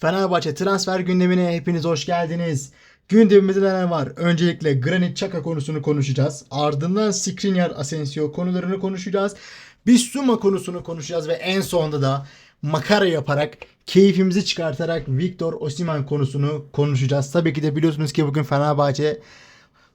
Fenerbahçe transfer gündemine hepiniz hoş geldiniz. Gündemimizde neler var? Öncelikle Granit Xhaka konusunu konuşacağız. Ardından Skriniar Asensio konularını konuşacağız. Bissouma konusunu konuşacağız ve en sonunda da makara yaparak keyfimizi çıkartarak Victor Osimhen konusunu konuşacağız. Tabii ki de biliyorsunuz ki bugün Fenerbahçe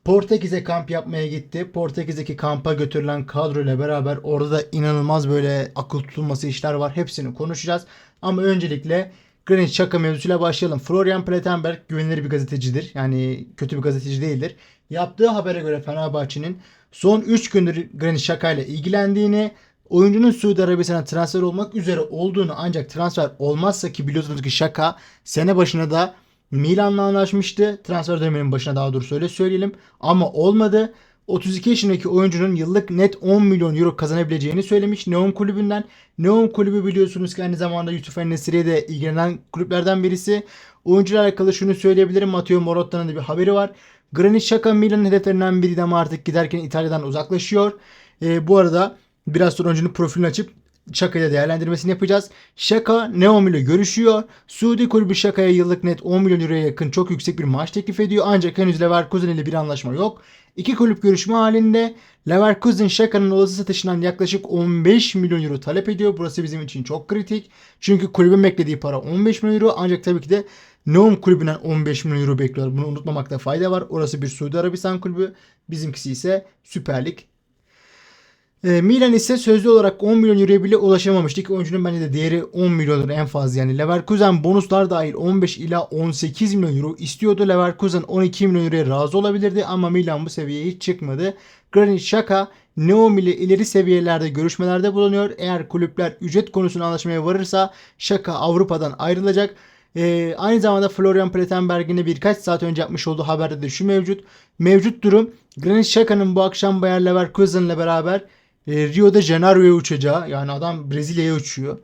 Portekiz'e kamp yapmaya gitti. Portekiz'deki kampa götürülen kadroyla beraber orada da inanılmaz böyle akıl tutulması işler var. Hepsini konuşacağız. Ama öncelikle Granit Xhaka mevzusuyla başlayalım. Florian Plettenberg güvenilir bir gazetecidir. Yani kötü bir gazeteci değildir. Yaptığı habere göre Fenerbahçe'nin son 3 gündür Granit Xhaka ile ilgilendiğini, oyuncunun Suudi Arabistan'a transfer olmak üzere olduğunu ancak transfer olmazsa ki biliyorsunuz ki Xhaka sene başına da Milan'la anlaşmıştı. Transfer döneminin başına daha doğrusu öyle söyleyelim. Ama olmadı. 32 yaşındaki oyuncunun yıllık net 10 milyon euro kazanabileceğini söylemiş Neon kulübünden. Neon kulübü biliyorsunuz ki aynı zamanda Yusuf Enesiri'ye de ilgilenen kulüplerden birisi. Oyuncuyla alakalı şunu söyleyebilirim. Matteo Morotta'nın da bir haberi var. Granit Xhaka Milan'ın hedeflerinden biriydi ama artık giderken İtalya'dan uzaklaşıyor. Ee, bu arada biraz sonra oyuncunun profilini açıp Şaka ile değerlendirmesini yapacağız. Şaka Neom ile görüşüyor. Suudi kulübü Şaka'ya yıllık net 10 milyon euroya yakın çok yüksek bir maaş teklif ediyor. Ancak henüz Leverkusen ile bir anlaşma yok. İki kulüp görüşme halinde Leverkusen Şaka'nın olası satışından yaklaşık 15 milyon euro talep ediyor. Burası bizim için çok kritik. Çünkü kulübün beklediği para 15 milyon euro. Ancak tabii ki de Neom kulübünden 15 milyon euro bekliyor. Bunu unutmamakta fayda var. Orası bir Suudi Arabistan kulübü. Bizimkisi ise Süper Lig. E, Milan ise sözlü olarak 10 milyon euroya bile ulaşamamıştı ki oyuncunun bence de değeri 10 milyondur en fazla yani. Leverkusen bonuslar dahil 15 ila 18 milyon euro istiyordu. Leverkusen 12 milyon euroya razı olabilirdi ama Milan bu seviyeye hiç çıkmadı. Granit Xhaka Neom ile ileri seviyelerde görüşmelerde bulunuyor. Eğer kulüpler ücret konusunda anlaşmaya varırsa Xhaka Avrupa'dan ayrılacak. Ee, aynı zamanda Florian Plettenberg'in birkaç saat önce yapmış olduğu haberde de şu mevcut. Mevcut durum Granit Xhaka'nın bu akşam Bayer Leverkusen'le beraber e, Rio de uçacağı yani adam Brezilya'ya uçuyor.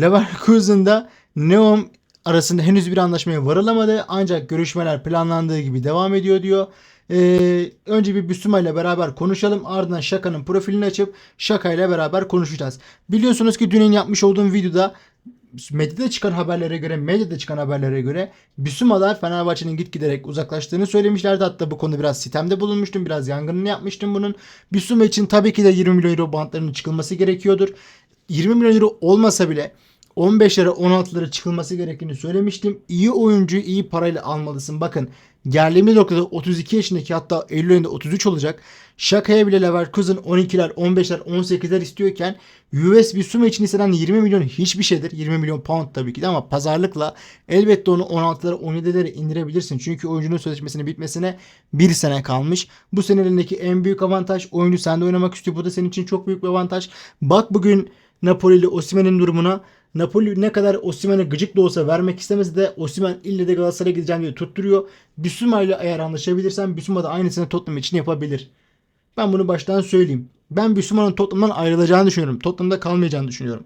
Leverkusen'da Neom arasında henüz bir anlaşmaya varılamadı ancak görüşmeler planlandığı gibi devam ediyor diyor. Ee, önce bir Büsüma ile beraber konuşalım ardından Şaka'nın profilini açıp Şaka ile beraber konuşacağız. Biliyorsunuz ki dünün yapmış olduğum videoda medyada çıkan haberlere göre, medyada çıkan haberlere göre Bisuma'lar Fenerbahçe'nin git giderek uzaklaştığını söylemişlerdi. Hatta bu konuda biraz sitemde bulunmuştum. Biraz yangınını yapmıştım bunun. Bisuma için tabii ki de 20 milyon euro bantlarının çıkılması gerekiyordur. 20 milyon euro olmasa bile 15'lere 16'lara çıkılması gerektiğini söylemiştim. İyi oyuncuyu iyi parayla almalısın. Bakın geldiğimiz noktada 32 yaşındaki hatta Eylül ayında 33 olacak. Şakaya bile Leverkusen 12'ler, 15'ler, 18'ler istiyorken US Bissouma için istenen 20 milyon hiçbir şeydir. 20 milyon pound tabii ki de ama pazarlıkla elbette onu 16'lara 17'lere indirebilirsin. Çünkü oyuncunun sözleşmesinin bitmesine bir sene kalmış. Bu sene elindeki en büyük avantaj oyuncu sende oynamak istiyor. Bu da senin için çok büyük bir avantaj. Bak bugün Napoli ile Osimhen'in durumuna Napoli ne kadar Osimhen'e gıcık da olsa vermek istemese de Osimhen ille de Galatasaray'a gideceğim diye tutturuyor. Bissouma ile eğer anlaşabilirsen Bissouma da aynısını Tottenham için yapabilir. Ben bunu baştan söyleyeyim. Ben Bissouma'nın Tottenham'dan ayrılacağını düşünüyorum. Tottenham'da kalmayacağını düşünüyorum.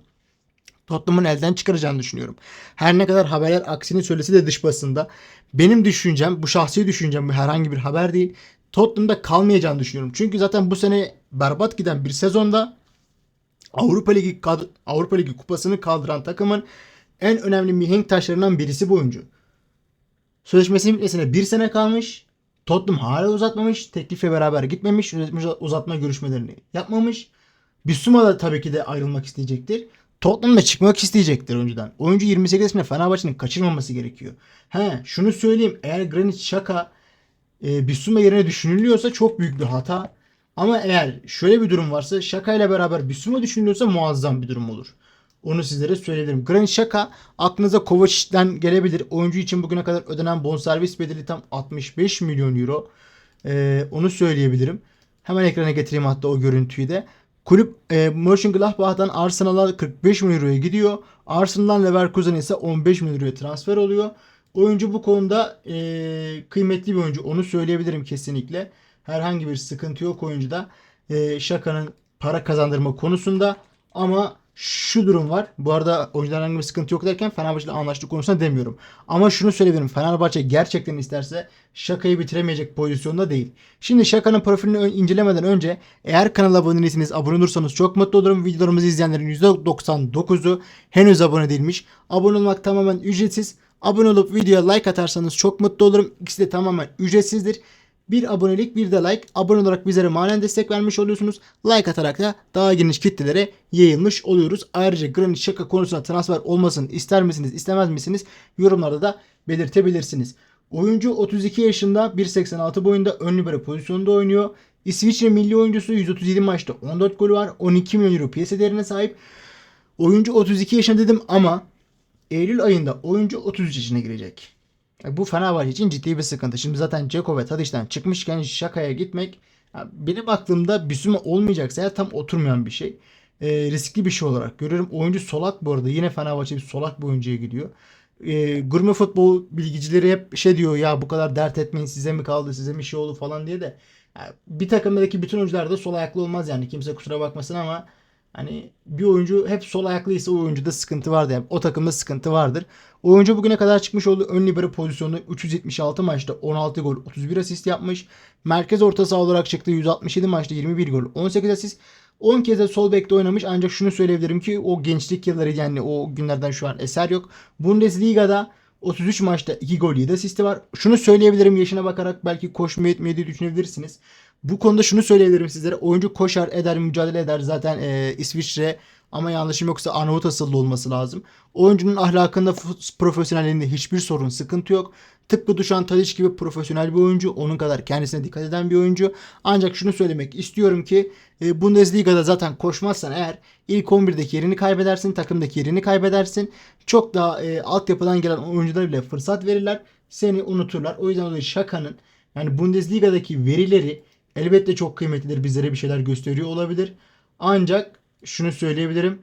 Tottenham'ın elden çıkaracağını düşünüyorum. Her ne kadar haberler aksini söylese de dış basında benim düşüncem, bu şahsi düşüncem bu herhangi bir haber değil. Tottenham'da kalmayacağını düşünüyorum. Çünkü zaten bu sene berbat giden bir sezonda Avrupa Ligi Avrupa Ligi kupasını kaldıran takımın en önemli mihenk taşlarından birisi bu oyuncu. Sözleşmesinin bitmesine bir sene kalmış. Tottenham hala uzatmamış. Teklifle beraber gitmemiş. Uzatma görüşmelerini yapmamış. Bissouma da tabii ki de ayrılmak isteyecektir. Tottenham da çıkmak isteyecektir önceden. Oyuncu 28 yaşında Fenerbahçe'nin kaçırmaması gerekiyor. He şunu söyleyeyim. Eğer Granit Xhaka e, Bissouma yerine düşünülüyorsa çok büyük bir hata. Ama eğer şöyle bir durum varsa Şaka ile beraber Bissouma düşünülüyorsa muazzam bir durum olur. Onu sizlere söyleyebilirim. Granit Xhaka aklınıza Kovacic'den gelebilir. Oyuncu için bugüne kadar ödenen bonservis bedeli tam 65 milyon euro. Ee, onu söyleyebilirim. Hemen ekrana getireyim hatta o görüntüyü de. Kulüp e, Mönchengladbach'tan Arsenal'a 45 milyon euroya gidiyor. Arsenal'dan Leverkusen ise 15 milyon euroya transfer oluyor. Oyuncu bu konuda e, kıymetli bir oyuncu. Onu söyleyebilirim kesinlikle. Herhangi bir sıkıntı yok oyuncuda. E, Şaka'nın para kazandırma konusunda. Ama şu durum var. Bu arada oyuncudan herhangi bir sıkıntı yok derken Fenerbahçe ile anlaştığı konusunda demiyorum. Ama şunu söyleyebilirim. Fenerbahçe gerçekten isterse Şaka'yı bitiremeyecek pozisyonda değil. Şimdi Şaka'nın profilini incelemeden önce eğer kanala abone değilseniz abone olursanız çok mutlu olurum. Videolarımızı izleyenlerin %99'u henüz abone değilmiş. Abone olmak tamamen ücretsiz. Abone olup videoya like atarsanız çok mutlu olurum. İkisi de tamamen ücretsizdir. Bir abonelik bir de like. Abone olarak bizlere manen destek vermiş oluyorsunuz. Like atarak da daha geniş kitlelere yayılmış oluyoruz. Ayrıca Granit Xhaka konusunda transfer olmasını ister misiniz istemez misiniz? Yorumlarda da belirtebilirsiniz. Oyuncu 32 yaşında 1.86 boyunda ön libero pozisyonunda oynuyor. İsviçre milli oyuncusu 137 maçta 14 golü var. 12 milyon euro piyasa değerine sahip. Oyuncu 32 yaşında dedim ama Eylül ayında oyuncu 33 yaşına girecek. Ya Bu Fenerbahçe için ciddi bir sıkıntı. Şimdi zaten Ceko ve Tadic'ten çıkmışken Şaka'ya gitmek benim aklımda Bisuma olmayacaksa ya tam oturmayan bir şey. Ee, riskli bir şey olarak görüyorum. Oyuncu solak bu arada. Yine Fenerbahçe bir solak bir oyuncuya gidiyor. Ee, gurme futbol bilgicileri hep şey diyor ya bu kadar dert etmeyin size mi kaldı size mi şey oldu falan diye de ya bir takımdaki bütün oyuncular da sol ayaklı olmaz yani kimse kusura bakmasın ama Hani bir oyuncu hep sol ayaklıysa o oyuncuda sıkıntı vardır. Yani o takımda sıkıntı vardır. Oyuncu bugüne kadar çıkmış olduğu ön libero pozisyonunda 376 maçta 16 gol 31 asist yapmış. Merkez orta saha olarak çıktı 167 maçta 21 gol 18 asist. 10 kez de sol bekte oynamış ancak şunu söyleyebilirim ki o gençlik yılları yani o günlerden şu an eser yok. Bundesliga'da 33 maçta 2 gol 7 asisti var. Şunu söyleyebilirim yaşına bakarak belki koşmayı etmeyi de düşünebilirsiniz. Bu konuda şunu söyleyebilirim sizlere. Oyuncu koşar eder mücadele eder. Zaten e, İsviçre ama yanlışım yoksa Arnavut asıllı olması lazım. Oyuncunun ahlakında profesyonelliğinde hiçbir sorun sıkıntı yok. Tıpkı Dušan Tadić gibi profesyonel bir oyuncu. Onun kadar kendisine dikkat eden bir oyuncu. Ancak şunu söylemek istiyorum ki e, Bundesliga'da zaten koşmazsan eğer ilk 11'deki yerini kaybedersin. Takımdaki yerini kaybedersin. Çok daha e, altyapıdan gelen oyunculara bile fırsat verirler. Seni unuturlar. O yüzden dolayı Şaka'nın yani Bundesliga'daki verileri elbette çok kıymetlidir. Bizlere bir şeyler gösteriyor olabilir. Ancak şunu söyleyebilirim.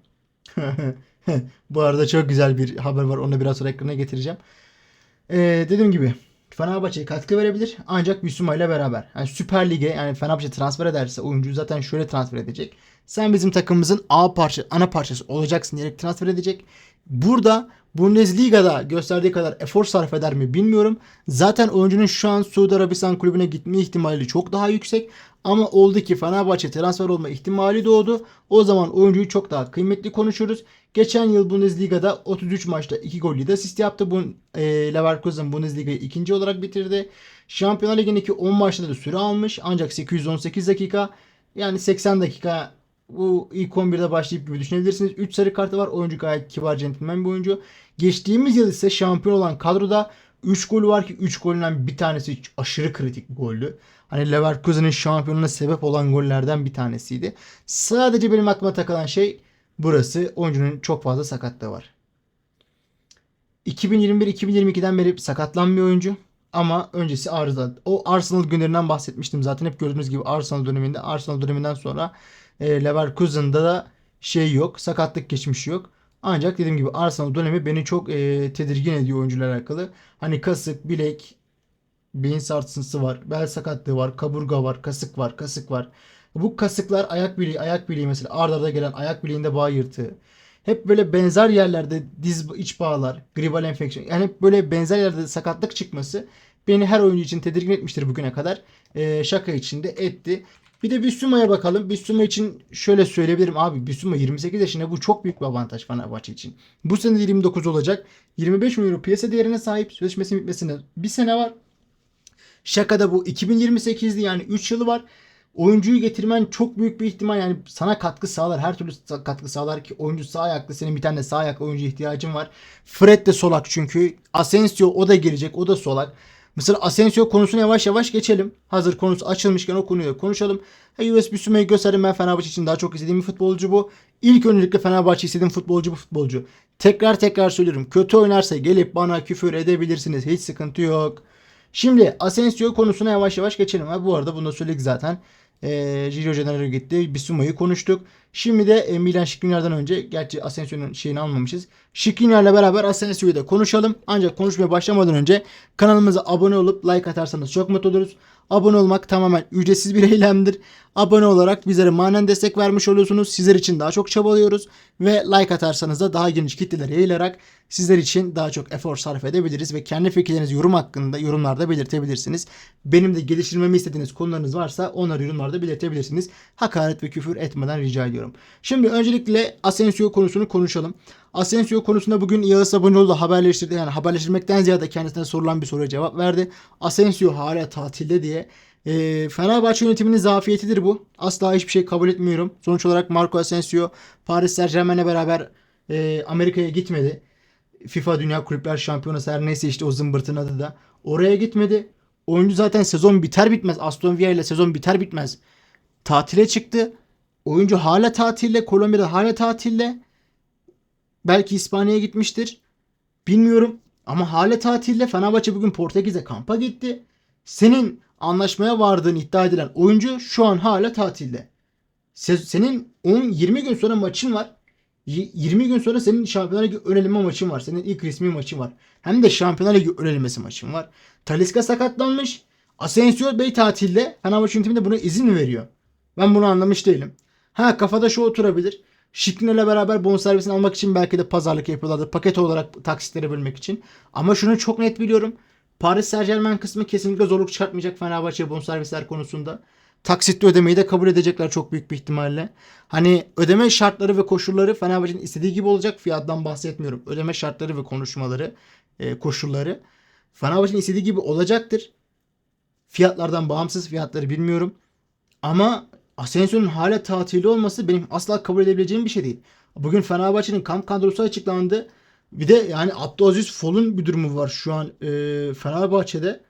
Bu arada çok güzel bir haber var. Onu biraz sonra ekrana getireceğim. Ee, dediğim gibi Fenerbahçe'ye katkı verebilir. Ancak Bissouma ile beraber. Yani Süper Lig'e yani Fenerbahçe transfer ederse oyuncuyu zaten şöyle transfer edecek. Sen bizim takımımızın A parça, ana parçası olacaksın diyerek transfer edecek. Burada Bundesliga'da gösterdiği kadar efor sarf eder mi bilmiyorum. Zaten oyuncunun şu an Suudi Arabistan kulübüne gitme ihtimali çok daha yüksek. Ama oldu ki Fenerbahçe transfer olma ihtimali doğdu. O zaman oyuncuyu çok daha kıymetli konuşuruz. Geçen yıl Bundesliga'da 33 maçta 2 gol 7 asist yaptı. Bu e, Leverkusen Bundesliga'yı ikinci olarak bitirdi. Şampiyonlar Ligi'ndeki 10 maçta da süre almış. Ancak 818 dakika yani 80 dakika bu ilk 11'de başlayıp gibi düşünebilirsiniz. 3 sarı kartı var. Oyuncu gayet kibar centilmen bir oyuncu. Geçtiğimiz yıl ise şampiyon olan kadroda 3 golü var ki 3 golünden bir tanesi aşırı kritik bir. Hani Leverkusen'in şampiyonluğuna sebep olan gollerden bir tanesiydi. Sadece benim aklıma takılan şey burası. Oyuncunun çok fazla sakatlığı var. 2021-2022'den beri sakatlanmıyor oyuncu. Ama öncesi arıza. O Arsenal günlerinden bahsetmiştim zaten. Hep gördüğünüz gibi Arsenal döneminde. Arsenal döneminden sonra e, Leverkusen'da da şey yok. Sakatlık geçmişi yok. Ancak dediğim gibi Arsenal dönemi beni çok e, tedirgin ediyor oyuncularla alakalı. Hani kasık, bilek, beyin sarsıntısı var, bel sakatlığı var, kaburga var, kasık var, kasık var. Bu kasıklar ayak bileği, ayak bileği mesela arda arda gelen ayak bileğinde bağ yırtığı. Hep böyle benzer yerlerde diz iç bağlar, gribal enfeksiyon. Yani hep böyle benzer yerde sakatlık çıkması beni her oyuncu için tedirgin etmiştir bugüne kadar. Ee, şaka için de etti. Bir de Bissouma'ya bakalım. Bissouma için şöyle söyleyebilirim abi. Bissouma 28 yaşında bu çok büyük bir avantaj Fenerbahçe için. Bu sene de 29 olacak. 25 milyon euro piyasa değerine sahip. Sözleşmesinin bitmesine bir sene var. Şakada bu 2028'di yani 3 yılı var. Oyuncuyu getirmen çok büyük bir ihtimal yani sana katkı sağlar. Her türlü katkı sağlar ki oyuncu sağ ayaklı. Senin bir tane sağ ayaklı oyuncu ihtiyacın var. Fred de solak çünkü. Asensio o da gelecek. O da solak. Mesela Asensio konusuna yavaş yavaş geçelim. Hazır konusu açılmışken o konuyu da konuşalım. USB Süme'yi gösterdim ben Fenerbahçe için daha çok istediğim bir futbolcu bu. İlk öncelikle Fenerbahçe istediğim futbolcu bu futbolcu. Tekrar tekrar söylüyorum. Kötü oynarsa gelip bana küfür edebilirsiniz. Hiç sıkıntı yok. Şimdi Asensio konusuna yavaş yavaş geçelim. Ha, bu arada bunu söyledik zaten. E, Giro General'e gitti. Bissouma'yı konuştuk. Şimdi de e, Milan Skriniar'dan önce gerçi Asensio'nun şeyini almamışız. Skriniar'la beraber Asensio'yu da konuşalım. Ancak konuşmaya başlamadan önce kanalımıza abone olup like atarsanız çok mutlu oluruz. Abone olmak tamamen ücretsiz bir eylemdir. Abone olarak bizlere manen destek vermiş oluyorsunuz. Sizler için daha çok çabalıyoruz. Ve like atarsanız da daha geniş kitlelere yayılarak sizler için daha çok efor sarf edebiliriz. Ve kendi fikirlerinizi yorum hakkında yorumlarda belirtebilirsiniz. Benim de geliştirmemi istediğiniz konularınız varsa onları yorumlarda belirtebilirsiniz. Hakaret ve küfür etmeden rica ediyorum. Düşünüyorum. Şimdi öncelikle Asensio konusunu konuşalım. Asensio konusunda bugün Yağız Sabuncuoğlu da haberleştirdi. Yani haberleştirmekten ziyade kendisine sorulan bir soruya cevap verdi. Asensio hala tatilde diye. E, Fenerbahçe yönetiminin zafiyetidir bu. Asla hiçbir şey kabul etmiyorum. Sonuç olarak Marco Asensio Paris Saint Germain'le beraber e, Amerika'ya gitmedi. FIFA Dünya Kulüpler Şampiyonası her neyse işte o zımbırtın adı da. Oraya gitmedi. Oyuncu zaten sezon biter bitmez. Aston Villa ile sezon biter bitmez. Tatile çıktı. Oyuncu hala tatilde. Kolombiya'da hala tatilde. Belki İspanya'ya gitmiştir. Bilmiyorum. Ama hala tatilde. Fenerbahçe bugün Portekiz'e kampa gitti. Senin anlaşmaya vardığın iddia edilen oyuncu şu an hala tatilde. Se- Senin 10-20 gün sonra maçın var. Y- 20 gün sonra senin Şampiyonlar Ligi ön eleme maçın var. Senin ilk resmi maçın var. Hem de Şampiyonlar Ligi ön elemesi maçın var. Talisca sakatlanmış. Asensio Bey tatilde. Fenerbahçe yönetimi de buna izin veriyor? Ben bunu anlamış değilim. Ha kafada şu oturabilir. Şikrine'le beraber bonservisini almak için belki de pazarlık yapıyorlardı. Paket olarak taksitlere bölmek için. Ama şunu çok net biliyorum. Paris Saint Germain kısmı kesinlikle zorluk çıkartmayacak Fenerbahçe bonservisler konusunda. Taksitle ödemeyi de kabul edecekler çok büyük bir ihtimalle. Hani ödeme şartları ve koşulları Fenerbahçe'nin istediği gibi olacak. Fiyattan bahsetmiyorum. Ödeme şartları ve konuşmaları, e, koşulları Fenerbahçe'nin istediği gibi olacaktır. Fiyatlardan bağımsız fiyatları bilmiyorum. Ama Asensio'nun hala tatili olması benim asla kabul edebileceğim bir şey değil. Bugün Fenerbahçe'nin kamp kadrosu açıklandı. Bir de yani Abdülaziz Fol'un bir durumu var şu an e, Fenerbahçe'de.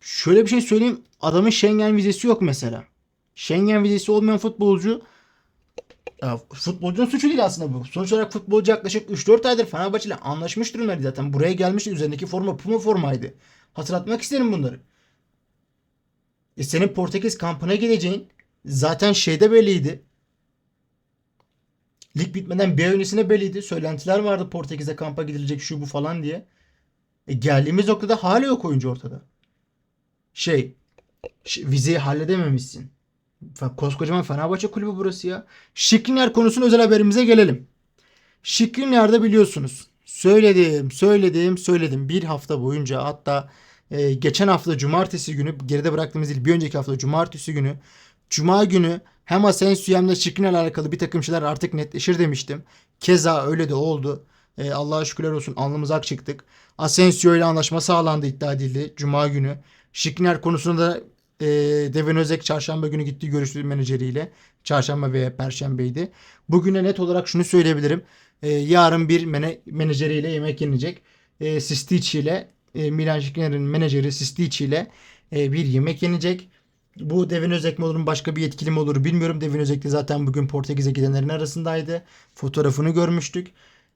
Şöyle bir şey söyleyeyim. Adamın Schengen vizesi yok mesela. Schengen vizesi olmayan futbolcu futbolcunun suçu değil aslında bu. Sonuç olarak futbolcu yaklaşık 3-4 aydır Fenerbahçe ile anlaşmış durumdaydı zaten. Buraya gelmişti. Üzerindeki forma Puma formaydı. Hatırlatmak isterim bunları. E senin Portekiz kampına geleceğin zaten şeyde belliydi. Lig bitmeden bir öncesine belliydi. Söylentiler vardı Portekiz'e kampa gidilecek şu bu falan diye. E geldiğimiz noktada hala yok oyuncu ortada. Şey, vizeyi halledememişsin. Koskocaman Fenerbahçe kulübü burası ya. Şikrinyar konusuna özel haberimize gelelim. Şikrinyar'da biliyorsunuz. Söyledim, söyledim, söyledim. Bir hafta boyunca hatta e, geçen hafta cumartesi günü geride bıraktığımız değil bir önceki hafta cumartesi günü Cuma günü hem Asensio hem de Şikrinyar'la alakalı bir takım şeyler artık netleşir demiştim. Keza öyle de oldu. E, Allah'a şükürler olsun alnımız ak çıktık. Asensio ile anlaşma sağlandı iddia edildi Cuma günü. Şikrinyar konusunda e, Devin Özek çarşamba günü gittiği görüştü menajeriyle. Çarşamba ve perşembeydi. Bugüne net olarak şunu söyleyebilirim. E, yarın bir mene, menajeriyle yemek yenecek. E, Sistici ile e, Milan Şikrinyar'ın menajeri Sistici ile e, bir yemek yenecek. Bu Devin Özek mi olur başka bir yetkili mi olur bilmiyorum. Devin Özek de zaten bugün Portekiz'e gidenlerin arasındaydı. Fotoğrafını görmüştük.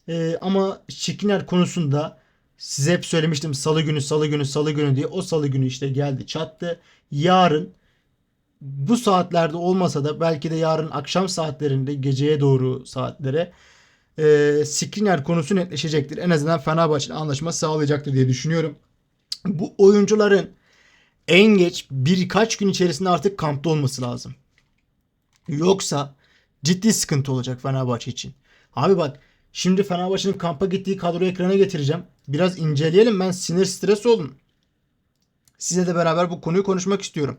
E, ama Şikrinyar konusunda size hep söylemiştim salı günü salı günü salı günü diye. O salı günü işte geldi çattı. Yarın bu saatlerde olmasa da belki de yarın akşam saatlerinde geceye doğru saatlere e, Skriniar konusu netleşecektir. En azından Fenerbahçe anlaşma sağlayacaktır diye düşünüyorum. Bu oyuncuların en geç birkaç gün içerisinde artık kampta olması lazım. Yoksa ciddi sıkıntı olacak Fenerbahçe için. Abi bak şimdi Fenerbahçe'nin kampa gittiği kadroyu ekrana getireceğim. Biraz inceleyelim. Ben sinir stres oldum. Size de beraber bu konuyu konuşmak istiyorum.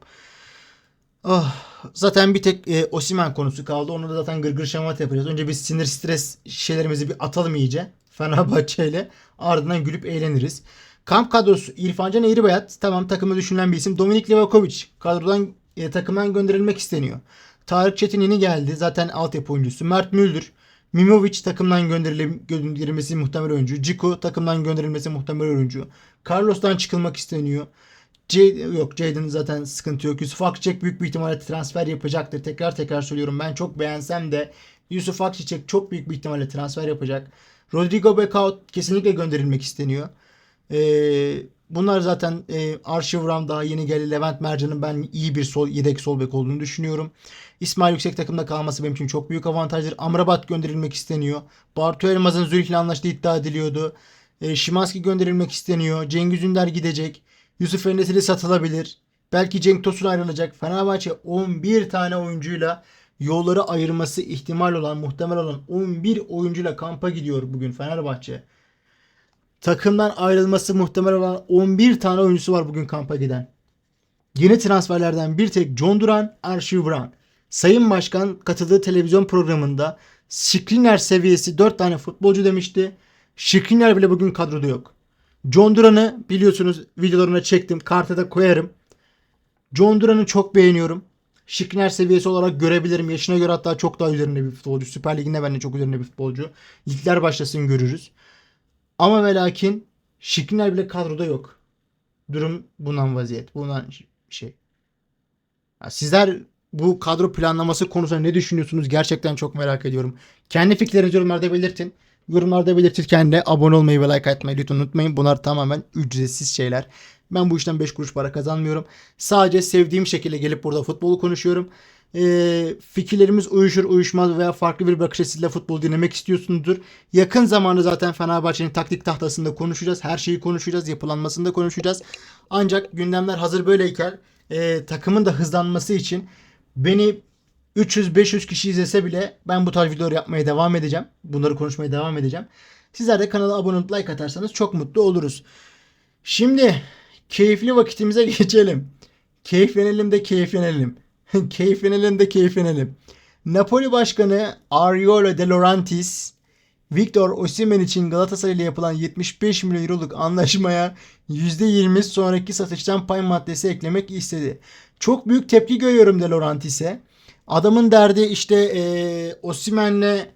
Ah, zaten bir tek e, Osimhen konusu kaldı. Onu da zaten gırgır şamata yapacağız. Önce biz sinir stres şeylerimizi bir atalım iyice. Fenerbahçe ile ardından gülüp eğleniriz. Kamp kadrosu İrfan Can Eğribayat tamam takımı düşünülen bir isim. Dominik Livakovic kadrodan e, takımdan gönderilmek isteniyor. Tarık Çetin yeni geldi. Zaten altyapı oyuncusu. Mert Müldür. Mimovic takımdan gönderilmesi muhtemel oyuncu. Ciku takımdan gönderilmesi muhtemel oyuncu. Carlos'tan çıkılmak isteniyor. C yok Jadon zaten sıkıntı yok. Yusuf Akçiçek büyük bir ihtimalle transfer yapacaktır. Tekrar tekrar söylüyorum. Ben çok beğensem de Yusuf Akçiçek çok büyük bir ihtimalle transfer yapacak. Rodrigo Becao kesinlikle gönderilmek isteniyor. Ee, bunlar zaten e, Arşivram daha yeni geldi. Levent Mercan'ın ben iyi bir sol yedek sol bek olduğunu düşünüyorum. İsmail Yüksek takımda kalması benim için çok büyük avantajdır. Amrabat gönderilmek isteniyor. Bartu Elmaz'ın Zürih'le anlaştığı iddia ediliyordu. E, Şimanski gönderilmek isteniyor. Cengiz Ünder gidecek. Yusuf Enesili satılabilir. Belki Cenk Tosun ayrılacak. Fenerbahçe 11 tane oyuncuyla yolları ayırması ihtimal olan, muhtemel olan 11 oyuncuyla kampa gidiyor bugün Fenerbahçe. Takımdan ayrılması muhtemel olan 11 tane oyuncusu var bugün kampa giden. Yeni transferlerden bir tek John Duran, Archie Brown. Sayın Başkan katıldığı televizyon programında Skriniar seviyesi 4 tane futbolcu demişti. Skriniar bile bugün kadroda yok. John Duran'ı biliyorsunuz videolarına çektim. Karta da koyarım. John Duran'ı çok beğeniyorum. Skriniar seviyesi olarak görebilirim. Yaşına göre hatta çok daha üzerinde bir futbolcu. Süper Lig'inde bence çok üzerinde bir futbolcu. Ligler başlasın görürüz. Ama ve lakin Skriniar bile kadroda yok. Durum bundan vaziyet. Bundan şey. Ya sizler bu kadro planlaması konusunda ne düşünüyorsunuz? Gerçekten çok merak ediyorum. Kendi fikirlerinizi yorumlarda belirtin. Yorumlarda belirtirken de abone olmayı ve like atmayı lütfen unutmayın. Bunlar tamamen ücretsiz şeyler. Ben bu işten 5 kuruş para kazanmıyorum. Sadece sevdiğim şekilde gelip burada futbolu konuşuyorum. Ee, fikirlerimiz uyuşur uyuşmaz veya farklı bir bakış açısıyla futbol dinlemek istiyorsunuzdur. Yakın zamanda zaten Fenerbahçe'nin taktik tahtasında konuşacağız. Her şeyi konuşacağız. Yapılanmasında konuşacağız. Ancak gündemler hazır böyleyken e, takımın da hızlanması için beni 300-500 kişi izlese bile ben bu tarz videoları yapmaya devam edeceğim. Bunları konuşmaya devam edeceğim. Sizler de kanala abone olup like atarsanız çok mutlu oluruz. Şimdi keyifli vakitimize geçelim. Keyiflenelim de keyiflenelim. keyiflenelim de keyiflenelim. Napoli Başkanı Ariolo De Laurentiis Victor Osimhen için Galatasaray ile yapılan 75 milyon euroluk anlaşmaya %20 sonraki satıştan pay maddesi eklemek istedi. Çok büyük tepki görüyorum De Laurentiis'e. Adamın derdi işte e, Osimhen'le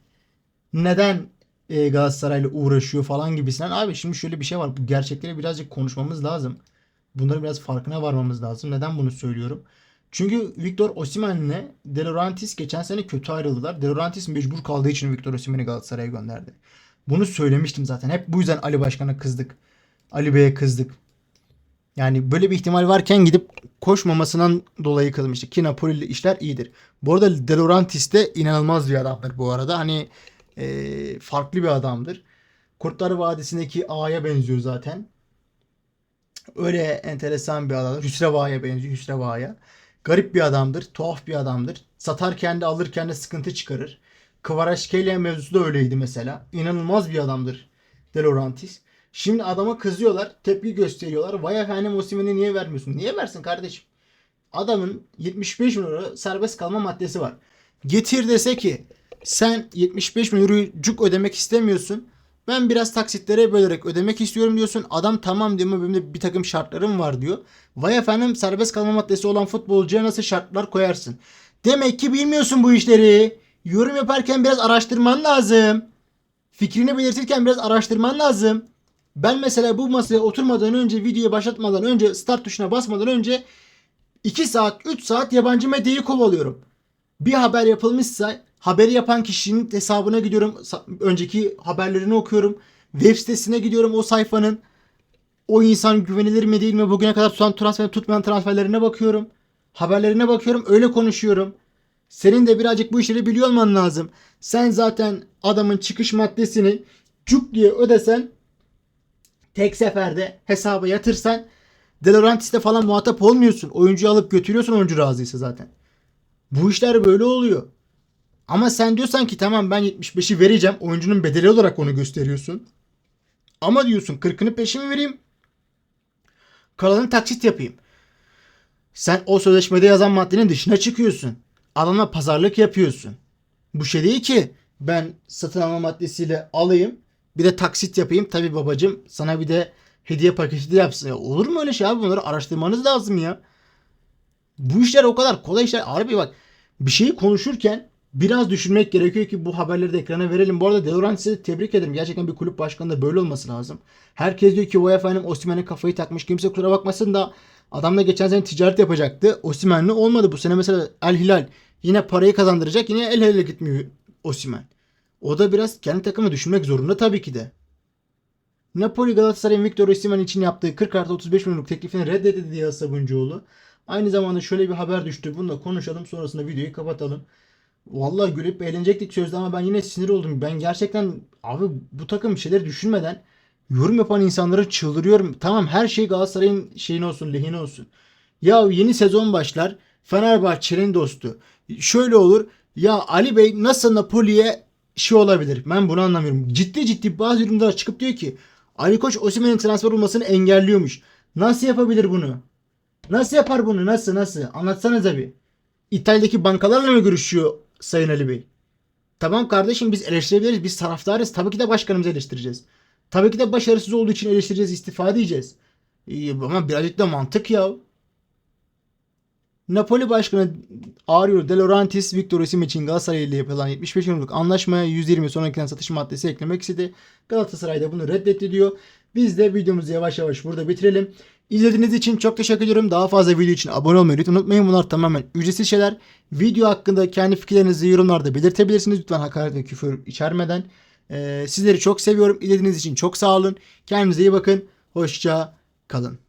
neden e, Galatasaray'la uğraşıyor falan gibisinden. Abi şimdi şöyle bir şey var. Bu gerçekleri birazcık konuşmamız lazım. Bunların biraz farkına varmamız lazım. Neden bunu söylüyorum? Çünkü Victor Osimhen'le De Laurentiis geçen sene kötü ayrıldılar. De Laurentiis mecbur kaldığı için Victor Osimhen'i Galatasaray'a gönderdi. Bunu söylemiştim zaten. Hep bu yüzden Ali Başkan'a kızdık. Ali Bey'e kızdık. Yani böyle bir ihtimal varken gidip koşmamasından dolayı kızmıştık. Ki Napoli'li işler iyidir. Bu arada De Laurentiis de inanılmaz bir adamdır bu arada. Hani e, farklı bir adamdır. Kurtlar Vadisi'ndeki A'ya benziyor zaten. Öyle enteresan bir adamdır. Hüsreva'ya benziyor. Hüsreva'ya. Garip bir adamdır. Tuhaf bir adamdır. Satarken de alırken de sıkıntı çıkarır. Kvaratskhelia mevzusu da öyleydi mesela. İnanılmaz bir adamdır De Laurentiis. Şimdi adama kızıyorlar. Tepki gösteriyorlar. Vay efendim Osimhen'i niye vermiyorsun? Niye versin kardeşim? Adamın 75 milyon euro serbest kalma maddesi var. Getir dese ki sen 75 milyon euroyu cuk ödemek istemiyorsun. Ben biraz taksitlere bölerek ödemek istiyorum diyorsun. Adam tamam diyor ama benim de bir takım şartlarım var diyor. Vay efendim serbest kalma maddesi olan futbolcuya nasıl şartlar koyarsın? Demek ki bilmiyorsun bu işleri. Yorum yaparken biraz araştırman lazım. Fikrini belirtirken biraz araştırman lazım. Ben mesela bu masaya oturmadan önce, videoyu başlatmadan önce, start tuşuna basmadan önce 2 saat, 3 saat yabancı medyayı kovalıyorum. Bir haber yapılmışsa haberi yapan kişinin hesabına gidiyorum. Önceki haberlerini okuyorum. Web sitesine gidiyorum o sayfanın. O insan güvenilir mi değil mi? Bugüne kadar tutan transfer tutmayan transferlerine bakıyorum. Haberlerine bakıyorum. Öyle konuşuyorum. Senin de birazcık bu işleri biliyor olman lazım. Sen zaten adamın çıkış maddesini cuk diye ödesen tek seferde hesaba yatırsan De falan muhatap olmuyorsun. Oyuncuyu alıp götürüyorsun oyuncu razıysa zaten. Bu işler böyle oluyor. Ama sen diyorsan ki tamam ben 75'i vereceğim. Oyuncunun bedeli olarak onu gösteriyorsun. Ama diyorsun 40'ını peşin vereyim. Kalanını taksit yapayım. Sen o sözleşmede yazan maddenin dışına çıkıyorsun. Adamla pazarlık yapıyorsun. Bu şey değil ki ben satın alma maddesiyle alayım. Bir de taksit yapayım. Tabi babacım sana bir de hediye paketi de yapsın. Ya olur mu öyle şey abi? Bunları araştırmanız lazım ya. Bu işler o kadar kolay işler. Harbi bak bir şeyi konuşurken biraz düşünmek gerekiyor ki bu haberleri de ekrana verelim. Bu arada De Laurentiis'i tebrik ederim. Gerçekten bir kulüp başkanı da böyle olması lazım. Herkes diyor ki vay efendim Osimhen'e kafayı takmış. Kimse kusura bakmasın da adam da geçen sene ticaret yapacaktı. Osimhen'le olmadı. Bu sene mesela El Hilal yine parayı kazandıracak. Yine El Hilal'e gitmiyor Osimhen. O da biraz kendi takımı düşünmek zorunda tabii ki de. Napoli Galatasaray'ın Victor Osimhen için yaptığı 40 artı 35 milyonluk teklifini reddetti diye Sabuncuoğlu. Aynı zamanda şöyle bir haber düştü. Bunu da konuşalım. Sonrasında videoyu kapatalım. Vallahi gülüp eğlenecektik sözde ama ben yine sinir oldum. Ben gerçekten abi bu takım bir şeyler düşünmeden yorum yapan insanlara çıldırıyorum. Tamam her şey Galatasaray'ın şeyine olsun, lehine olsun. Ya yeni sezon başlar. Fenerbahçe'nin dostu. Şöyle olur. Ya Ali Bey nasıl Napoli'ye şey olabilir? Ben bunu anlamıyorum. Ciddi ciddi bazı yorumlar çıkıp diyor ki Ali Koç Osimhen'in transfer olmasını engelliyormuş. Nasıl yapabilir bunu? Nasıl yapar bunu? Nasıl nasıl? Anlatsanıza bir. İtalya'daki bankalarla mı görüşüyor Sayın Ali Bey? Tamam kardeşim biz eleştirebiliriz. Biz taraftarız. Tabii ki de başkanımızı eleştireceğiz. Tabii ki de başarısız olduğu için eleştireceğiz, istifa diyeceğiz. Ee, ama birazcık da mantık ya. Napoli Başkanı Aurelio De Laurentiis Victor Osimhen Galatasaray ile yapılan 75 milyonluk anlaşmaya 120 sonrakinden satış maddesi eklemek istedi. Galatasaray da bunu reddetti diyor. Biz de videomuzu yavaş yavaş burada bitirelim. İzlediğiniz için çok teşekkür ediyorum. Daha fazla video için abone olmayı lütfen unutmayın. Bunlar tamamen ücretsiz şeyler. Video hakkında kendi fikirlerinizi yorumlarda belirtebilirsiniz. Lütfen hakaret ve küfür içermeden. Ee, sizleri çok seviyorum. İzlediğiniz için çok sağ olun. Kendinize iyi bakın. Hoşça kalın.